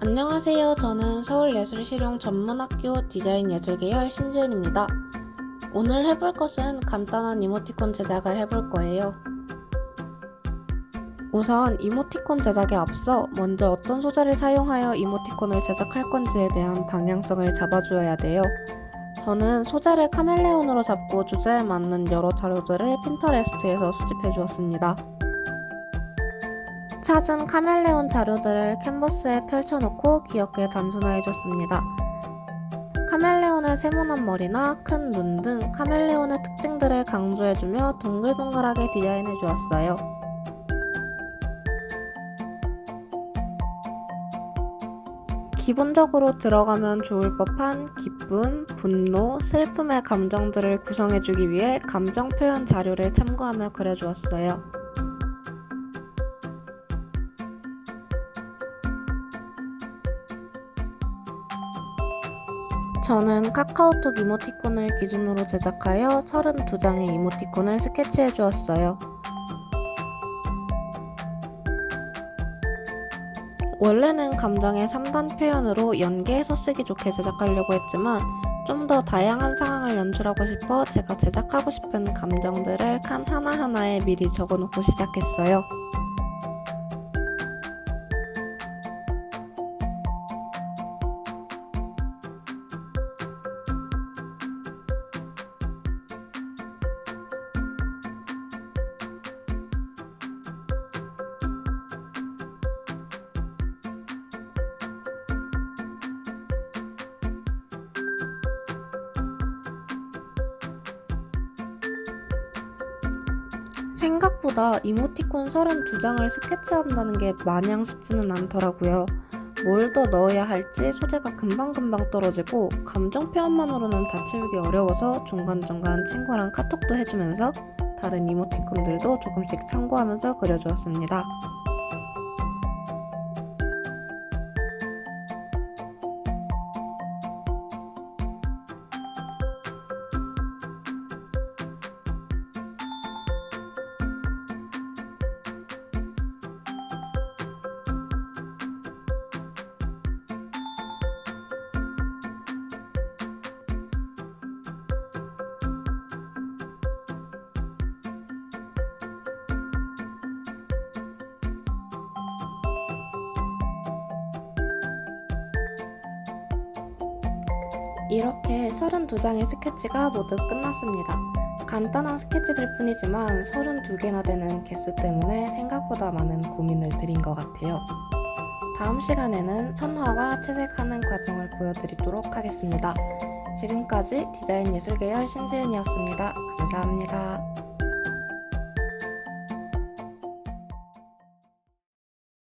안녕하세요. 저는 서울예술실용 전문학교 디자인예술계열 신지은입니다. 오늘 해볼 것은 간단한 이모티콘 제작을 해볼 거예요. 우선 이모티콘 제작에 앞서 먼저 어떤 소재를 사용하여 이모티콘을 제작할 건지에 대한 방향성을 잡아주어야 돼요. 저는 소재를 카멜레온으로 잡고 주제에 맞는 여러 자료들을 핀터레스트에서 수집해 주었습니다. 찾은 카멜레온 자료들을 캔버스에 펼쳐놓고 귀엽게 단순화해줬습니다. 카멜레온의 세모난 머리나 큰 눈 등 카멜레온의 특징들을 강조해주며 동글동글하게 디자인해주었어요. 기본적으로 들어가면 좋을 법한 기쁨, 분노, 슬픔의 감정들을 구성해주기 위해 감정 표현 자료를 참고하며 그려주었어요. 저는 카카오톡 이모티콘을 기준으로 제작하여 32장의 이모티콘을 스케치해 주었어요. 원래는 감정의 3단 표현으로 연계해서 쓰기 좋게 제작하려고 했지만 좀 더 다양한 상황을 연출하고 싶어 제가 제작하고 싶은 감정들을 칸 하나하나에 미리 적어놓고 시작했어요. 생각보다 이모티콘 32장을 스케치한다는 게 마냥 쉽지는 않더라고요. 뭘 더 넣어야 할지 소재가 금방금방 떨어지고 감정 표현만으로는 다 채우기 어려워서 중간중간 친구랑 카톡도 해주면서 다른 이모티콘들도 조금씩 참고하면서 그려주었습니다. 이렇게 32장의 스케치가 모두 끝났습니다. 간단한 스케치들 뿐이지만 32개나 되는 개수 때문에 생각보다 많은 고민을 드린 것 같아요. 다음 시간에는 선화와 채색하는 과정을 보여드리도록 하겠습니다. 지금까지 디자인 예술 계열 신지은이었습니다. 감사합니다.